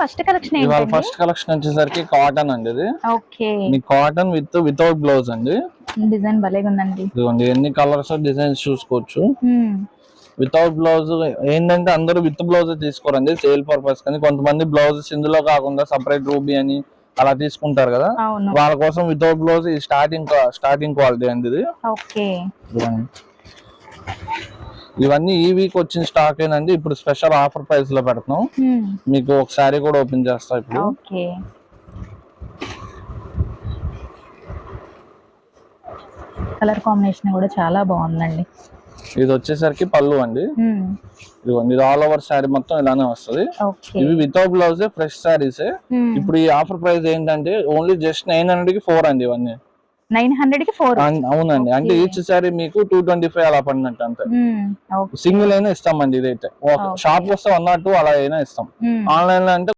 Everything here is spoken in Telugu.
ఫస్ట్ కలెక్షన్ ఫస్ట్ కలెక్షన్ వచ్చేసరికి కాటన్ అండి ఇది. ఓకే మీ కాటన్ విత్ వితౌట్ బ్లౌజ్ అండి. డిజైన్ భలేగా ఉందండి ఇదిగోండి ఎన్ని కలర్స్ డిజైన్స్ చూసుకోవచ్చు. వితౌట్ బ్లౌజ్ ఏంటంటే అందరూ విత్ బ్లౌజ్ తీసుకోరండి సేల్ పర్పస్ కానీ. కొంతమంది బ్లౌజెస్ ఇందులో కాకుండా సపరేట్ రూబీ అని అలా తీసుకుంటారు కదా. వాళ్ళ కోసం without blouse starting starting quality అండి ఇది. ఓకే. ఇవన్నీ ఈ వీక్ వచ్చిన స్టాక్ ఏనండి. ఇప్పుడు స్పెషల్ ఆఫర్ ప్రైస్లో మ్మ్. మీకు ఒక శారీ కూడా ఓపెన్ చేస్తా ఇప్పుడు. కలర్ కాంబినేషన్ కూడా చాలా బాగుందండి. ఇది వచ్చేసరికి పళ్ళు అండి. ఇదిగోండి ఇది ఆల్ ఓవర్ శారీ మొత్తం ఇలానే వస్తది. ఇవి వితౌట్ బ్లౌజ్ ఫ్రెష్ శారీస్. ఇప్పుడు ఈ ఆఫర్ ప్రైస్ ఏంటంటే ఓన్లీ జస్ట్ నైన్ హండ్రెడ్కి ఫోర్ అండి ఇవన్నీ. నైన్ హండ్రెడ్కి ఫోర్ అవునండి అంటే. ఈచ్ సారీ మీకు టూ ట్వంటీ ఫైవ్ అలా పడినట్టు అంతే. ఓకే సింగిల్ అయినా ఇస్తామండి ఇదైతే Okay. షాప్ వస్తే వన్ నాట్ టూ అలా అయినా ఇస్తాం. ఆన్లైన్లో అంటే